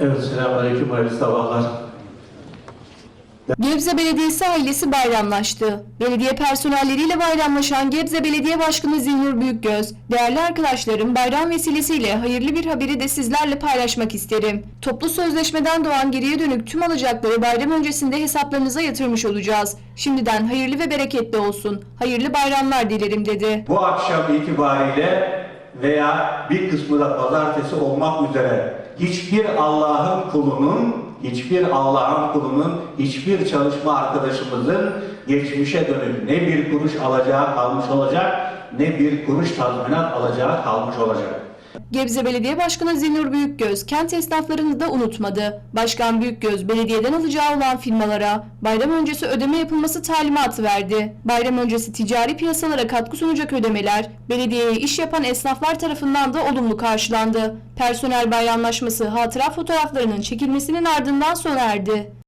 Evet, selamünaleyküm, hayırlı sabahlar. Gebze Belediyesi ailesi bayramlaştı. Belediye personelleriyle bayramlaşan Gebze Belediye Başkanı Zihnur Büyükgöz, değerli arkadaşlarım bayram vesilesiyle hayırlı bir haberi de sizlerle paylaşmak isterim. Toplu sözleşmeden doğan geriye dönük tüm alacakları bayram öncesinde hesaplarınıza yatırmış olacağız. Şimdiden hayırlı ve bereketli olsun. Hayırlı bayramlar dilerim dedi. Bu akşam itibariyle veya bir kısmı da pazartesi olmak üzere hiçbir Allah'ın kulunun, hiçbir Allah'ın kulunun, hiçbir çalışma arkadaşımızın geçmişe dönük ne bir kuruş alacağı kalmış olacak, ne bir kuruş tazminat alacağı kalmış olacak. Gebze Belediye Başkanı Zinur Büyükgöz kent esnaflarını da unutmadı. Başkan Büyükgöz belediyeden alacağı olan firmalara bayram öncesi ödeme yapılması talimatı verdi. Bayram öncesi ticari piyasalara katkı sunacak ödemeler belediyeye iş yapan esnaflar tarafından da olumlu karşılandı. Personel bayramlaşması hatıra fotoğraflarının çekilmesinin ardından sona erdi.